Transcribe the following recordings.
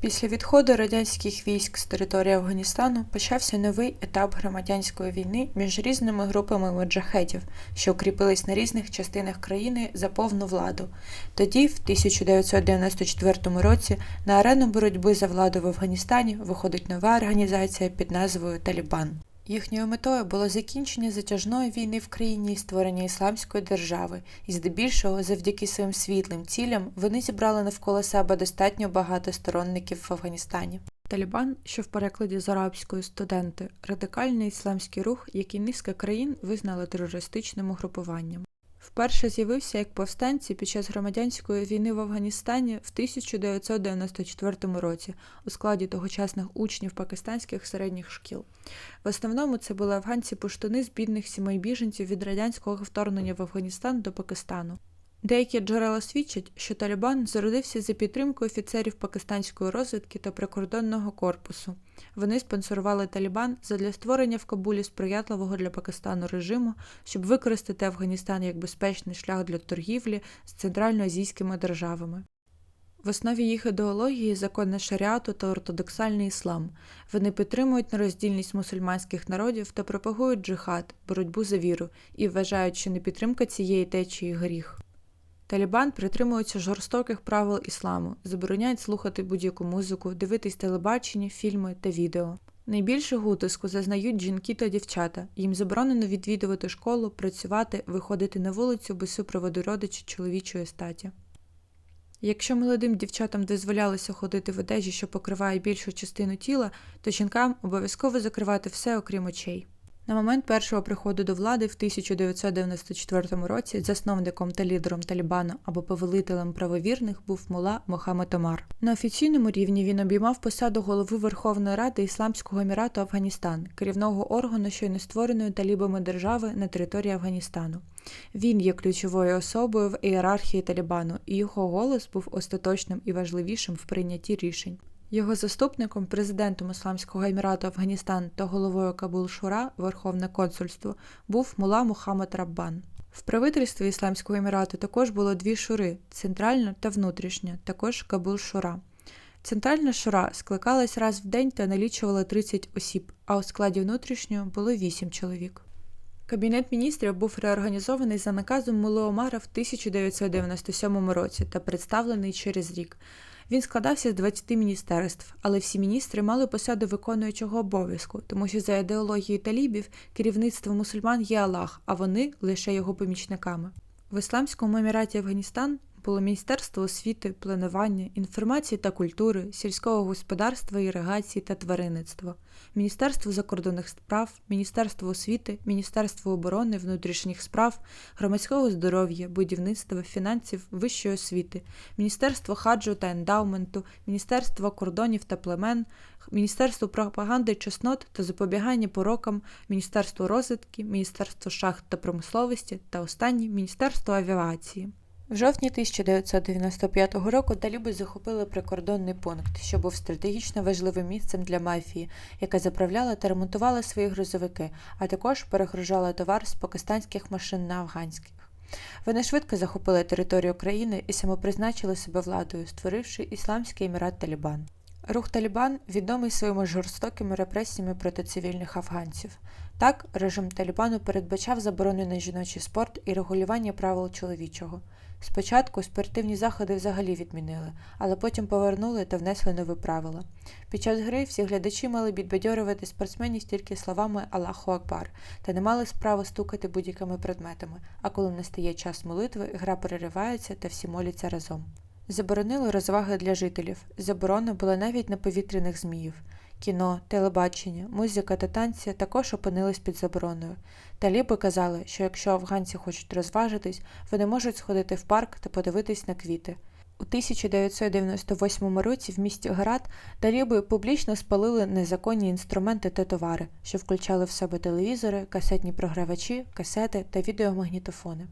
Після відходу радянських військ з території Афганістану почався новий етап громадянської війни між різними групами муджахедів, що укріпились на різних частинах країни за повну владу. Тоді, в 1994 році, на арену боротьби за владу в Афганістані виходить нова організація під назвою Талібан. Їхньою метою було закінчення затяжної війни в країні і створення ісламської держави, і здебільшого, завдяки своїм світлим цілям, вони зібрали навколо себе достатньо багато сторонників в Афганістані. Талібан, що в перекладі з арабської студенти, радикальний ісламський рух, який низка країн визнали терористичним угрупуванням. Вперше з'явився як повстанці під час громадянської війни в Афганістані в 1994 році у складі тогочасних учнів пакистанських середніх шкіл. В основному це були афганці-пуштуни з бідних сімей біженців від радянського вторгнення в Афганістан до Пакистану. Деякі джерела свідчать, що Талібан зародився за підтримкою офіцерів пакистанської розвідки та прикордонного корпусу. Вони спонсорували Талібан задля створення в Кабулі сприятливого для Пакистану режиму, щоб використати Афганістан як безпечний шлях для торгівлі з центральноазійськими державами. В основі їх ідеології законне шаріату та ортодоксальний іслам. Вони підтримують нероздільність мусульманських народів та пропагують джихад, боротьбу за віру, і вважають, що непідтримка цієї течії гріх. Талібан притримуються жорстоких правил ісламу, забороняють слухати будь-яку музику, дивитись телебачення, фільми та відео. Найбільшого утиску зазнають жінки та дівчата. Їм заборонено відвідувати школу, працювати, виходити на вулицю без супроводу родича чоловічої статі. Якщо молодим дівчатам дозволялося ходити в одежі, що покриває більшу частину тіла, то жінкам обов'язково закривати все окрім очей. На момент першого приходу до влади в 1994 році засновником та лідером Талібану або повелителем правовірних був мула Мохаммед Омар. На офіційному рівні він обіймав посаду голови Верховної Ради Ісламського Емірату Афганістан, керівного органу щойно створеної талібами держави на території Афганістану. Він є ключовою особою в ієрархії Талібану, і його голос був остаточним і важливішим в прийнятті рішень. Його заступником, президентом Ісламського Емірату Афганістан та головою Кабул Шура, Верховне консульство, був Мула Мухаммад Раббан. В правительстві Ісламського Емірату також було дві шури центральна та внутрішня, також Кабул Шура. Центральна шура скликалась раз в день та налічувала 30 осіб, а у складі внутрішнього було 8 чоловік. Кабінет міністрів був реорганізований за наказом Мули Омара в 1997 році та представлений через рік. Він складався з 20 міністерств, але всі міністри мали посаду виконуючого обов'язку, тому що за ідеологією талібів керівництво мусульман є Аллах, а вони лише його помічниками. В Ісламському Еміраті Афганістан було Міністерство освіти, планування, інформації та культури, сільського господарства, іригації та тваринництва, Міністерство закордонних справ, Міністерство освіти, Міністерство оборони, внутрішніх справ, громадського здоров'я, будівництва, фінансів, вищої освіти, Міністерство хаджу та ендаументу, Міністерство кордонів та племен, Міністерство пропаганди чеснот та запобігання порокам, Міністерство розвитки, Міністерство шахт та промисловості та останнє Міністерство авіації. В жовтні 1995 року таліби захопили прикордонний пункт, що був стратегічно важливим місцем для мафії, яка заправляла та ремонтувала свої грузовики, а також перегружала товар з пакистанських машин на афганських. Вони швидко захопили територію країни і самопризначили себе владою, створивши Ісламський емірат Талібан. Рух Талібан відомий своїми жорстокими репресіями проти цивільних афганців. Так, режим Талібану передбачав заборони на жіночий спорт і регулювання правил чоловічого. Спочатку спортивні заходи взагалі відмінили, але потім повернули та внесли нові правила. Під час гри всі глядачі мали підбадьорювати спортсменів тільки словами Аллаху Акбар та не мали справи стукати будь-якими предметами, а коли настає час молитви, гра переривається та всі моляться разом. Заборонили розваги для жителів. Заборона була навіть на повітряних зміїв. Кіно, телебачення, музика та танці також опинились під забороною. Таліби казали, що якщо афганці хочуть розважитись, вони можуть сходити в парк та подивитись на квіти. У 1998 році в місті Гарат таліби публічно спалили незаконні інструменти та товари, що включали в себе телевізори, касетні програвачі, касети та відеомагнітофони.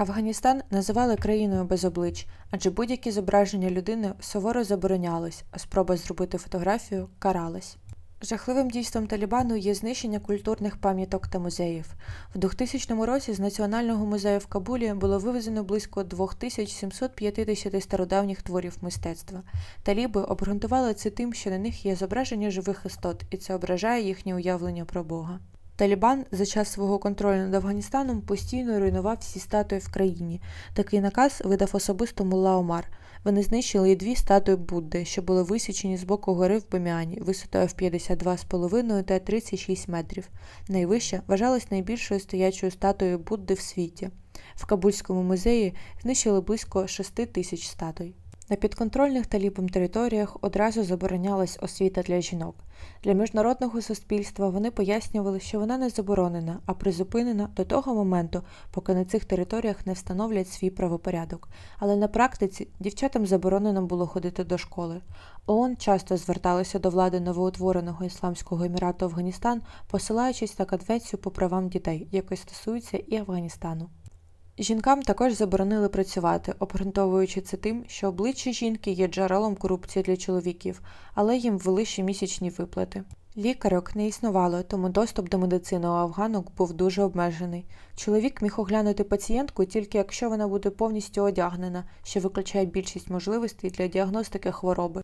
Афганістан називали країною без облич, адже будь-які зображення людини суворо заборонялись, а спроба зробити фотографію каралась. Жахливим дійством Талібану є знищення культурних пам'яток та музеїв. В 2000 році з Національного музею в Кабулі було вивезено близько 2750 стародавніх творів мистецтва. Таліби обґрунтували це тим, що на них є зображення живих істот, і це ображає їхнє уявлення про Бога. Талібан за час свого контролю над Афганістаном постійно руйнував всі статуї в країні. Такий наказ видав особисто Мулла Омар. Вони знищили і дві статуї Будди, що були висічені з боку гори в Беміані, висотою в 52,5 та 36 метрів. Найвища вважалась найбільшою стоячою статуєю Будди в світі. В Кабульському музеї знищили близько 6 тисяч статуй. На підконтрольних талібам територіях одразу заборонялась освіта для жінок. Для міжнародного суспільства вони пояснювали, що вона не заборонена, а призупинена до того моменту, поки на цих територіях не встановлять свій правопорядок. Але на практиці дівчатам заборонено було ходити до школи. ООН часто зверталися до влади новоутвореного Ісламського Емірату Афганістан, посилаючись на конвенцію по правам дітей, якої стосується і Афганістану. Жінкам також заборонили працювати, обґрунтовуючи це тим, що обличчя жінки є джерелом корупції для чоловіків, але їм ввели щомісячні виплати. Лікарок не існувало, тому доступ до медицини у афганок був дуже обмежений. Чоловік міг оглянути пацієнтку тільки якщо вона буде повністю одягнена, що виключає більшість можливостей для діагностики хвороби.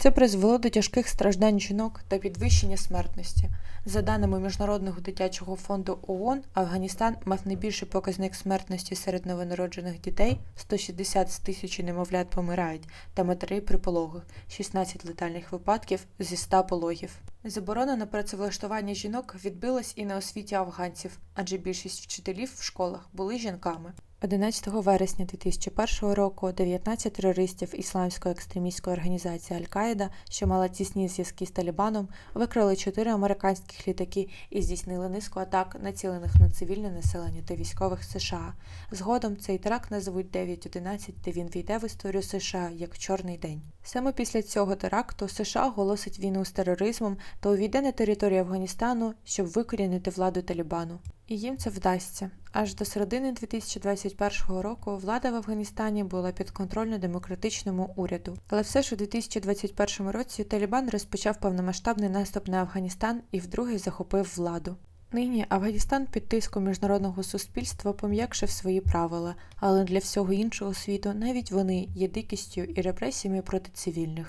Це призвело до тяжких страждань жінок та підвищення смертності. За даними Міжнародного дитячого фонду ООН, Афганістан мав найбільший показник смертності серед новонароджених дітей 160 з тисячі немовлят помирають, та матерей при пологах 16 летальних випадків зі 100 пологів. Заборона на працевлаштування жінок відбилась і на освіті афганців, адже більшість вчителів в школах були жінками. 11 вересня 2001 року 19 терористів ісламської екстремістської організації Аль-Каїда, що мала тісні зв'язки з Талібаном, викрали чотири американських літаки і здійснили низку атак, націлених на цивільне населення та військових США. Згодом цей теракт назвуть 9.11, де він війде в історію США як Чорний день. Саме після цього теракту США оголосить війну з тероризмом та увійде на територію Афганістану, щоб викорінити владу Талібану. І їм це вдасться. Аж до середини 2021 року влада в Афганістані була підконтрольна демократичному уряду. Але все ж у 2021 році Талібан розпочав повномасштабний наступ на Афганістан і вдруге захопив владу. Нині Афганістан під тиском міжнародного суспільства пом'якшив свої правила, але для всього іншого світу навіть вони є дикістю і репресіями проти цивільних.